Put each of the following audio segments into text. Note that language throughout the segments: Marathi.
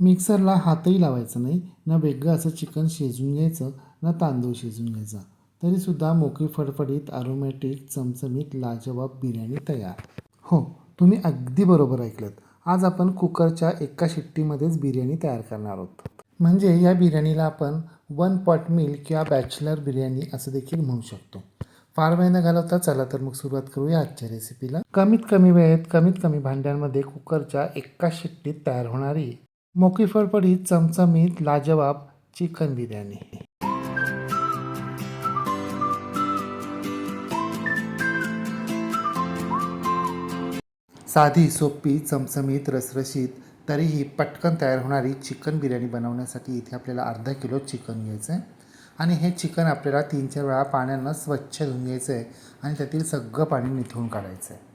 मिक्सरला हातही लावायचा नाही. ना वेगळं असं चिकन शिजवून घ्यायचं ना तांदूळ शिजवून घ्यायचा. तरीसुद्धा मोकळी फडफडीत अरोमॅटिक चमचमीत लाजवाब बिर्याणी तयार. हो तुम्ही अगदी बरोबर ऐकलं आज आपण कुकरच्या एका शिट्टीमध्येच बिर्याणी तयार करणार आहोत. म्हणजे या बिर्याणीला आपण वन पॉट मिल किंवा बॅचलर बिर्याणी असं देखील म्हणू शकतो. फार वेळ न घालवता चला तर मग सुरुवात करूया आजच्या रेसिपीला कमीत कमी वेळेत कमीत कमी भांड्यांमध्ये कुकरच्या एका शिट्टीत तयार होणारी मोकळी फडफडीत चमचमीत लाजवाब चिकन बिर्याणी. साधी सोपी चमचमीत रसरशीत तरीही पटकन तयार होणारी चिकन बिर्याणी बनवण्यासाठी इथे आपल्याला अर्धा किलो चिकन घ्यायचं आहे आणि हे चिकन आपल्याला तीन चार वेळा पाण्यानं स्वच्छ धुवून घ्यायचं आहे आणि त्यातील सगळं पाणी निथळून काढायचं आहे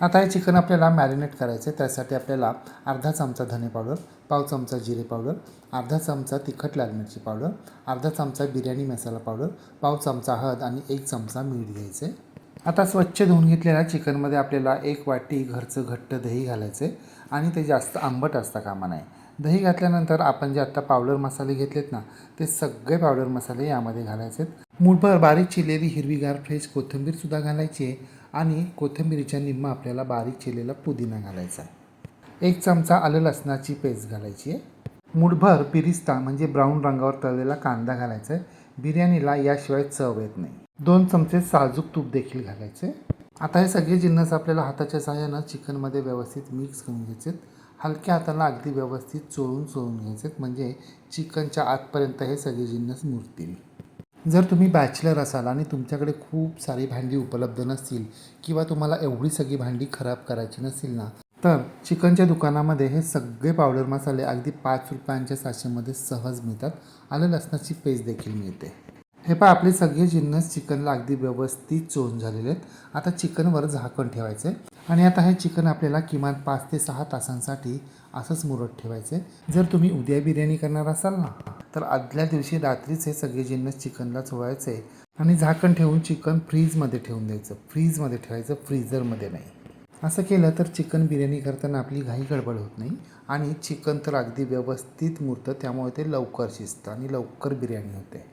आता हे चिकन आपल्याला मॅरिनेट करायचं आहे त्यासाठी आपल्याला अर्धा चमचा धने पावडर पाव चमचा जिरे पावडर अर्धा चमचा तिखट लाल मिरची पावडर अर्धा चमचा बिर्याणी मसाला पावडर पाव चमचा हळद आणि एक चमचा मीठ घ्यायचं आहे आता स्वच्छ धुवून घेतलेल्या चिकनमध्ये आपल्याला एक वाटी घरचं घट्ट दही घालायचं आहे आणि ते जास्त आंबट असता कामा नाही दही घातल्यानंतर आपण जे आत्ता पावडर मसाले घेतलेत ना ते सगळे पावडर मसाले यामध्ये घालायचे आहेत मूठभर बारीक चिरलेली हिरवीगार फ्रेश कोथिंबीरसुद्धा घालायची आहे. आणि कोथिंबीरीच्या निम्मा आपल्याला बारीक चिरलेला पुदिना घालायचा आहे. एक चमचा आलं लसणाची पेस्ट घालायची आहे. मुठभर पिरिस्ता म्हणजे ब्राऊन रंगावर तळलेला कांदा घालायचा आहे. बिर्याणीला याशिवाय चव येत नाही. दोन चमचे साजूक तूप देखील घालायचे आता हे सगळे जिन्नस आपल्याला हाताच्या सहाय्यानं चिकनमध्ये व्यवस्थित मिक्स करून घ्यायचे हलक्या हाताला अगदी व्यवस्थित चोळून चोळून घ्यायचे म्हणजे चिकनच्या आतपर्यंत हे सगळे जिन्नस मुरतील. जर तुम्ही बॅचलर असाल आणि तुमच्याकडे खूप सारी भांडी उपलब्ध नसतील किंवा तुम्हाला एवढी सगळी भांडी खराब करायची नसतील ना तर चिकनच्या दुकानामध्ये हे सगळे पावडर मसाले अगदी पाच रुपयांच्या साशेमध्ये सहज मिळतात आलं लसणाची पेस्ट देखील मिळते. हे पहा आपले सगळे जिन्नस चिकनला अगदी व्यवस्थित चोन झालेले आहेत. आता चिकनवर झाकण ठेवायचं आहे आणि आता हे चिकन आपल्याला किमान पाच ते सहा तासांसाठी असंच मुरत आहे जर तुम्ही उद्या बिर्याणी करणार असाल ना तर आदल्या दिवशी रात्रीच हे सगळे जिन्नस चिकनला चोळायचे आणि झाकण ठेवून चिकन फ्रीजमध्ये ठेवून द्यायचं. फ्रीजमध्ये ठेवायचं फ्रीझरमध्ये नाही. असं केलं तर चिकन बिर्याणी करताना आपली घाई गडबड होत नाही. आणि चिकन तर अगदी व्यवस्थित मुरतं त्यामुळे ते लवकर शिजतं आणि लवकर बिर्याणी होते.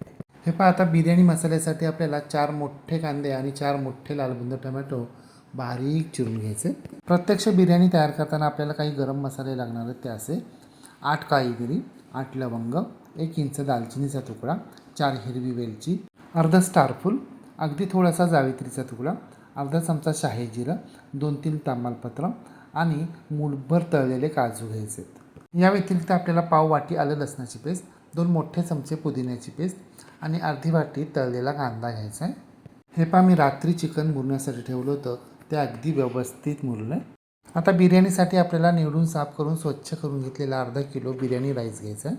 हे पहा आता बिर्याणी मसाल्यासाठी आपल्याला चार मोठे कांदे आणि चार मोठे लालबुंद टोमॅटो बारीक चिरून घ्यायचे. प्रत्यक्ष बिर्याणी तयार करताना आपल्याला काही गरम मसाले लागणार आहेत ते असे आठ काळीगिरी आठ लवंग एक इंच दालचिनीचा तुकडा चार हिरवी वेलची अर्धा स्टारफूल अगदी थोडासा जावित्रीचा तुकडा अर्धा चमचा शाही जिरं दोन तीन तमालपत्र आणि मूठभर तळलेले काजू घ्यायचे या व्यतिरिक्त आपल्याला पाव वाटी आलं लसणाची पेस्ट दोन मोठे चमचे पुदिन्याची पेस्ट आणि अर्धी वाटी तळलेला कांदा घ्यायचा आहे. हे पहा मी रात्री चिकन मुरण्यासाठी ठेवलं होतं. ते अगदी व्यवस्थित मुरलं. आहे आता बिर्याणीसाठी आपल्याला निवडून साफ करून स्वच्छ करून घेतलेला अर्धा किलो बिर्याणी राईस घ्यायचा आहे.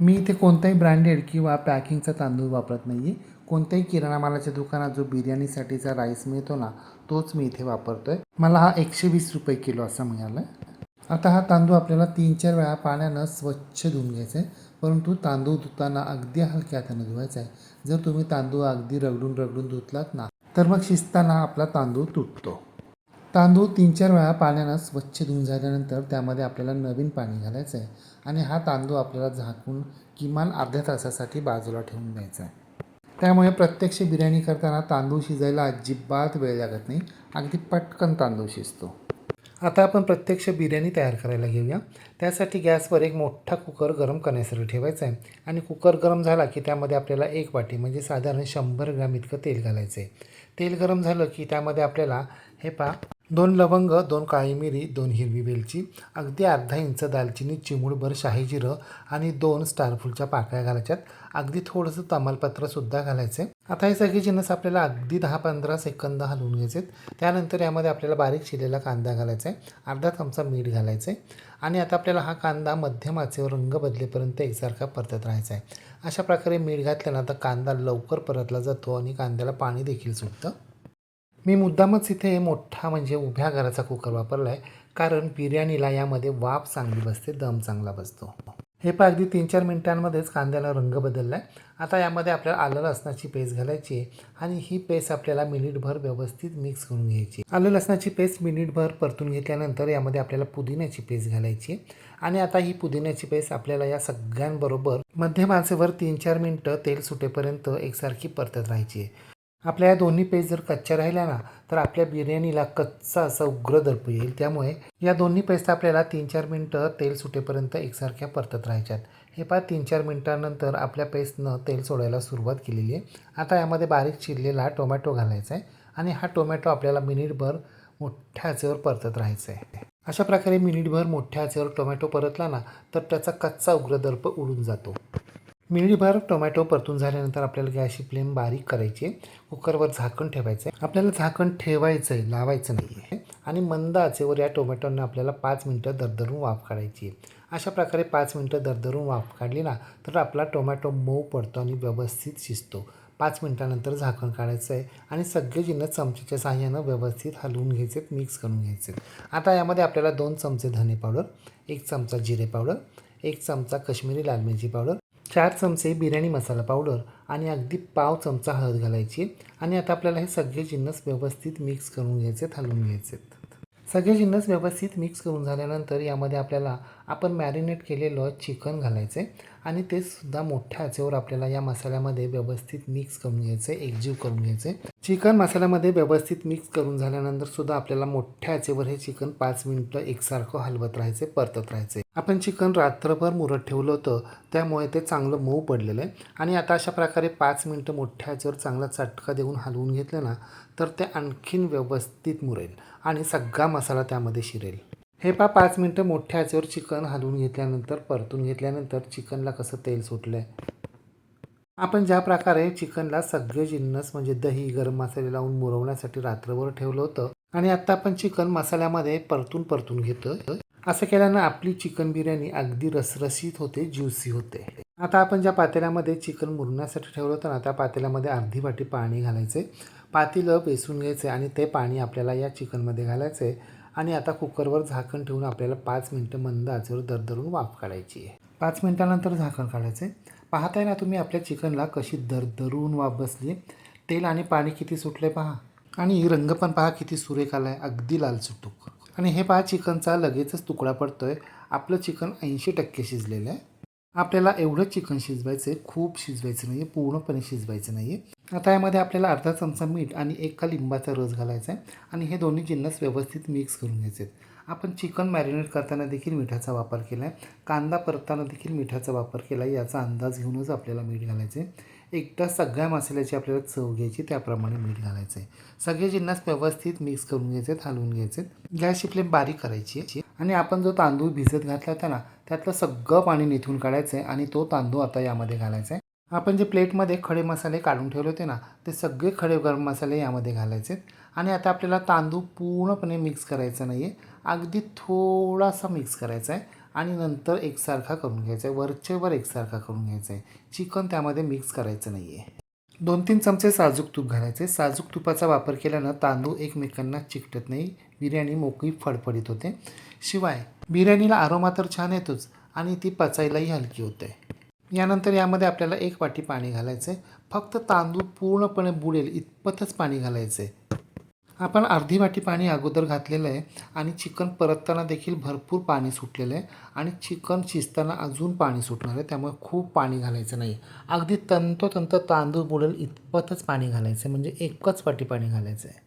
मी इथे कोणताही ब्रँडेड किंवा पॅकिंगचा तांदूळ वापरत नाही आहे कोणत्याही किराणा मालाच्या दुकानात जो बिर्याणीसाठीचा राईस मिळतो ना तोच मी इथे वापरतो आहे मला हा एकशे वीस रुपये किलो असा मिळाला. आहे आता हा तांदूळ आपल्याला तीन चार वेळा पाण्यानं स्वच्छ धुवून घ्यायचा आहे परंतु तांदूळ धुताना अगदी हलक्या हातानं धुवायचा आहे जर तुम्ही तांदूळ अगदी रगडून रगडून धुतलात ना तर मग शिजताना आपला तांदूळ तुटतो. तांदूळ तीन चार वेळा पाण्यानं स्वच्छ धुवून झाल्यानंतर त्यामध्ये आपल्याला नवीन पाणी घालायचं आहे आणि हा तांदूळ आपल्याला झाकून किमान अर्ध्या तासासाठी बाजूला ठेवून द्यायचा आहे त्यामुळे प्रत्यक्ष बिर्याणी करताना तांदूळ शिजायला अजिबात वेळ लागत नाही. अगदी पटकन तांदूळ शिजतो. आता आपण प्रत्यक्ष बिर्याणी तयार करायला घेऊया. त्यासाठी गॅसवर एक मोठा कुकर गरम करण्यासाठी ठेवायचा आहे. आणि कुकर गरम झाला की त्यामध्ये आपल्याला एक वाटी म्हणजे साधारण शंभर ग्रॅम इतकं तेल घालायचं आहे तेल गरम झालं की त्यामध्ये आपल्याला हे पा दोन लवंग दोन काळी मिरी दोन हिरवी वेलची अगदी अर्धा इंच दालचिनी चिमूडभर शाही जिरं आणि दोन स्टारफुलच्या पाकळ्या घालायच्यात. अगदी थोडंसं तमालपत्रसुद्धा घालायचं आहे आता हे सगळे जिन्नस आपल्याला अगदी दहा पंधरा सेकंद हलवून घ्यायचे आहेत त्यानंतर यामध्ये आपल्याला बारीक चिरलेला कांदा घालायचा आहे अर्धा चमचा मीठ घालायचं आहे आणि आता आपल्याला हा कांदा मध्यम आचेवर रंग बदलेपर्यंत एकसारखा परतत राहायचा आहे अशा प्रकारे मीठ घातल्यानं आता कांदा लवकर परतला जातो आणि कांद्याला पाणी देखील सुटतं. मी मुद्दामच इथे मोठा म्हणजे उभ्या घराचा कुकर वापरला आहे कारण बिर्याणीला यामध्ये वाफ चांगली बसते दम चांगला बसतो. हे पहा अगदी तीन चार मिनिटांमध्येच कांद्याला रंग बदलला आहे आता यामध्ये आपल्याला आलं लसणाची पेस्ट घालायची आहे आणि ही पेस्ट आपल्याला मिनिटभर व्यवस्थित मिक्स करून घ्यायची आलं लसणाची पेस्ट मिनिटभर परतून घेतल्यानंतर यामध्ये आपल्याला पुदिन्याची पेस्ट घालायची आणि आता ही पुदिन्याची पेस्ट आपल्याला या सगळ्यांबरोबर मध्यम आचेवर तीन चार मिनटं तेल सुटेपर्यंत एकसारखी परतत राहायची आहे. आपल्या या दोन्ही पेज जर कच्च्या राहिल्या ना तर आपल्या बिर्याणीला कच्चा असा उग्र दर्प येईल. त्यामुळे या दोन्ही पेस्ट आपल्याला तीन चार मिनटं तेल सुटेपर्यंत एकसारख्या परतत राहायच्यात. हे पहा तीन चार मिनटानंतर आपल्या पेस्टनं तेल सोडायला सुरुवात केलेली आहे. आता यामध्ये बारीक चिरलेला टोमॅटो घालायचा आहे आणि हा टोमॅटो आपल्याला मिनिटभर मोठ्या आचेवर परतत राहायचं आहे. अशा प्रकारे मिनिटभर मोठ्या आचेवर टोमॅटो परतला ना तर त्याचा कच्चा उग्रदर्प उडून जातो. मिनिटभर टोमॅटो परतून झाल्यानंतर आपल्याला गॅसची फ्लेम बारीक करायची आहे. कुकरवर झाकण ठेवायचं आहे आपल्याला झाकण ठेवायचं आहे लावायचं नाही आहे आणि मंद आचेवर या टोमॅटोनं आपल्याला पाच मिनटं दरदरून वाफ काढायची आहे. अशा प्रकारे पाच मिनटं दरदरून वाफ काढली ना तर आपला टोमॅटो मऊ पडतो आणि व्यवस्थित शिजतो. पाच मिनटानंतर झाकण काढायचं आहे आणि सगळे जिन्ह चमच्याच्या साह्यानं व्यवस्थित हलवून घ्यायचे मिक्स करून घ्यायचे आता यामध्ये आपल्याला दोन चमचे धने पावडर एक चमचा जिरे पावडर एक चमचा कश्मीरी लाल मिरची पावडर चार चमचे बिर्याणी मसाला पावडर आणि अगदी पाव चमचा हळद घालायची आणि आता आपल्याला हे सगळे जिन्नस व्यवस्थित मिक्स करून घ्यायचे हलवून घ्यायचे सगळे जिन्नस व्यवस्थित मिक्स करून झाल्यानंतर यामध्ये आपल्याला आपण मॅरिनेट केलेलं चिकन घालायचं आहे आणि ते सुद्धा मोठ्या आचेवर आपल्याला या मसाल्यामध्ये व्यवस्थित मिक्स करून घ्यायचं आहे एकजीव करून घ्यायचं. आहे चिकन मसाल्यामध्ये व्यवस्थित मिक्स करून झाल्यानंतर सुद्धा आपल्याला मोठ्या आचेवर हे चिकन पाच मिनटं एकसारखं हलवत राहायचे परतत राहायचे. आपण चिकन रात्रभर मुरत ठेवलं होतं त्यामुळे ते चांगलं मऊ पडलेलं आहे. आणि आता अशा प्रकारे पाच मिनटं मोठ्या आचेवर चांगला चटका देऊन हलवून घेतलं ना तर ते आणखीन व्यवस्थित मुरेल आणि सगळा मसाला त्यामध्ये शिरेल. हे पा पाच मिनटं मोठ्या आचेवर चिकन हलवून घेतल्यानंतर परतून घेतल्यानंतर चिकनला कसं तेल सुटलं आहे आपण ज्या प्रकारे चिकनला सगळे जिन्नस म्हणजे दही गरम मसाले लावून मुरवण्यासाठी रात्रभर ठेवलं होतं आणि आता आपण चिकन मसाल्यामध्ये परतून परतून घेतो असं केल्यानं आपली चिकन बिर्याणी अगदी रसरशीत होते ज्युसी होते. आता आपण ज्या पातेल्यामध्ये चिकन मुरण्यासाठी ठेवलं होतं ना त्या पातेल्यामध्ये अर्धी वाटी पाणी घालायचे. पातेलं बेसून घ्यायचे आणि ते पाणी आपल्याला या चिकनमध्ये घालायचे. आणि आता कुकरवर झाकण ठेवून आपल्याला पाच मिनटं मंद आचेवर दरदरून वाफ काढायची आहे. पाच मिनटानंतर झाकण काढायचं आहे. पाहताय ना तुम्ही आपल्या चिकनला कशी दरदरून वाफ बसली तेल आणि पाणी किती सुटले पहा. आणि रंग पण पहा किती सुरेख आला आहे अगदी लाल सुटूक. आणि हे पहा चिकनचा लगेचच तुकडा पडतो आहे आपलं चिकन ऐंशी टक्के शिजलेलं आहे. आपल्याला एवढं चिकन शिजवायचं आहे खूप शिजवायचं नाही आहे पूर्णपणे शिजवायचं नाही आहे आता यामध्ये आपल्याला अर्धा चमचा मीठ आणि एका लिंबाचा रस घालायचा आहे आणि हे दोन्ही जिन्नस व्यवस्थित मिक्स करून घ्यायचे आहेत आपण चिकन मॅरिनेट करताना देखील मिठाचा वापर केला आहे कांदा परताना देखील मिठाचा वापर केला आहे याचा अंदाज घेऊनच आपल्याला मीठ घालायचे एकदा सगळ्या मसाल्याची आपल्याला चव घ्यायची त्याप्रमाणे मीठ घालायचं आहे सगळे जिन्नस व्यवस्थित मिक्स करून घ्यायचे हलवून घ्यायचे गॅसची फ्लेम बारीक करायची आहे. आणि आपण जो तांदूळ भिजत घातला होता ना त्यातलं सगळं पाणी निथून काढायचं आहे आणि तो तांदूळ आता यामध्ये घालायचा आहे आपण जे प्लेटमध्ये खडे मसाले काढून ठेवले होते ना ते सगळे खडे गरम मसाले यामध्ये घालायचे आणि आता आपल्याला तांदूळ पूर्णपणे मिक्स करायचा नाही आहे अगदी थोडासा मिक्स करायचा आहे आणि नंतर एकसारखा करून घ्यायचा आहे. वरचेवर एकसारखा करून घ्यायचा आहे. चिकन त्यामध्ये मिक्स करायचं नाही आहे दोन तीन चमचे साजूक तूप घालायचे. साजूक तुपाचा वापर केल्यानं तांदूळ एकमेकांना चिकटत नाही. बिर्याणी मोकळी फडफडीत होते. शिवाय बिर्याणीला आरोमा तर छान येतोच आणि ती पचायलाही हलकी होते. यानंतर यामध्ये आपल्याला एक वाटी पाणी घालायचं आहे फक्त तांदूळ पूर्णपणे बुडेल इतपतच पाणी घालायचं आहे आपण अर्धी वाटी पाणी अगोदर घातलेलं आहे आणि चिकन परतताना देखील भरपूर पाणी सुटलेलं आहे आणि चिकन शिजताना अजून पाणी सुटणार आहे त्यामुळे खूप पाणी घालायचं नाही. अगदी तंतोतंत तांदूळ बुडेल इतपतच पाणी घालायचं आहे म्हणजे एकच वाटी पाणी घालायचं आहे.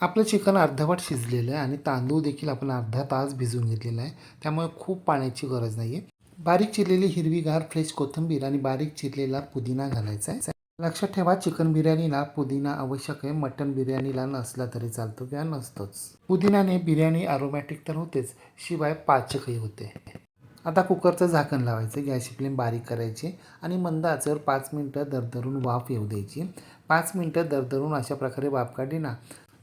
आपलं चिकन अर्धवट शिजलेलं आहे आणि तांदूळ देखील आपण अर्धा तास भिजून घेतलेला आहे त्यामुळे खूप पाण्याची गरज नाही आहे बारीक चिरलेली हिरवीगार फ्रेश कोथिंबीर आणि बारीक चिरलेला पुदिना घालायचा आहे. लक्षात ठेवा चिकन बिर्याणीला पुदिना आवश्यक आहे. मटन बिर्याणीला नसला तरी चालतो किंवा नसतोच. पुदिनाने बिर्याणी अरोमॅटिक तर होतेच शिवाय पाचकही होते. आता कुकरचं झाकण लावायचं गॅसची फ्लेम बारीक करायची आणि मंद आचेवर पाच मिनटं दरदरून वाफ येऊ द्यायची. पाच मिनटं दरदरून अशा प्रकारे वाफ काढली ना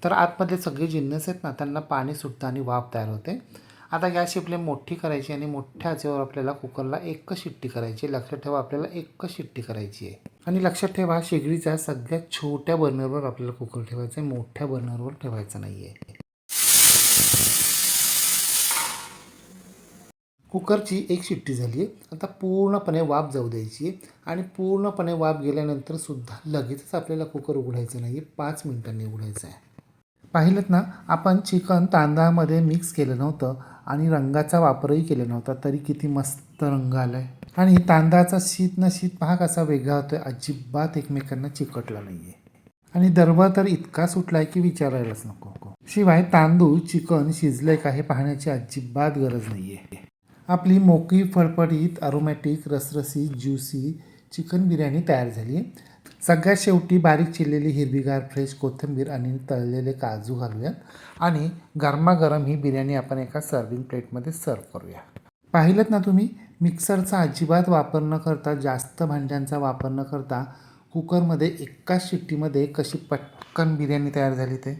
तर आतमध्ये सगळे जिन्नस आहेत ना त्यांना पाणी सुटतं आणि वाफ तयार होते. आता गॅसची फ्लेम मोठी करायची आणि मोठ्या आचेवर आपल्याला कुकरला एकच शिट्टी करायची लक्षात ठेवा आपल्याला एकच शिट्टी करायची आहे. आणि लक्षात ठेवा शेगडीचा सगळ्यात छोट्या बर्नरवर आपल्याला कुकर ठेवायचा आहे. मोठ्या बर्नरवर ठेवायचं नाही आहे कुकरची एक शिट्टी झाली आहे. आता पूर्णपणे वाफ जाऊ द्यायची आहे. आणि पूर्णपणे वाफ गेल्यानंतर सुद्धा लगेचच आपल्याला कुकर उघडायचं नाही आहे पाच मिनिटांनी उघडायचं आहे. पाहिलं ना आपण चिकन तांदळामध्ये मिक्स केलं नव्हतं आणि रंगाचा वापरही केला नव्हता. तरी किती मस्त रंग आला आहे आणि तांदळाचा शीत न शीत पहा कसा वेगळा होतो आहे अजिबात एकमेकांना चिकटला नाही आहे आणि दरवा तर इतका सुटला आहे की विचारायलाच नको शिवाय तांदूळ चिकन शिजलंय का हे पाहण्याची अजिबात गरज नाही आहे आपली मोकळी फळफळीत अरोमॅटिक रसरसी ज्युसी चिकन बिर्याणी तयार झाली आहे सगळ्यात शेवटी बारीक चिरलेली हिरवीगार फ्रेश कोथिंबीर आणि तळलेले काजू घालूयात. आणि गरमागरम ही बिर्याणी आपण एका सर्विंग प्लेटमध्ये सर्व करूया. पाहिलं ना तुम्ही? मिक्सरचा अजिबात वापर न करता जास्त भांड्यांचा वापर न करता कुकरमध्ये एकाच शिट्टीमध्ये कशी पटकन बिर्याणी तयार झाली ते?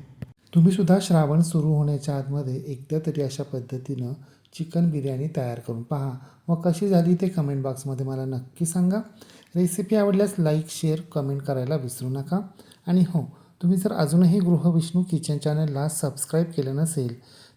तुम्हीसुद्धा श्रावण सुरू होण्याच्या आतमध्ये एकदा तरी अशा पद्धतीनं चिकन बिर्याणी तयार करून पहा. व कशी झाली ते कमेंट बॉक्समध्ये मला नक्की सांगा. रेसिपी आवडल्यास लाईक शेअर कमेंट करायला विसरू नका. आणि हो तुम्ही जर अजूनही गृहविष्णू किचन चॅनलला सबस्क्राईब केलं नसेल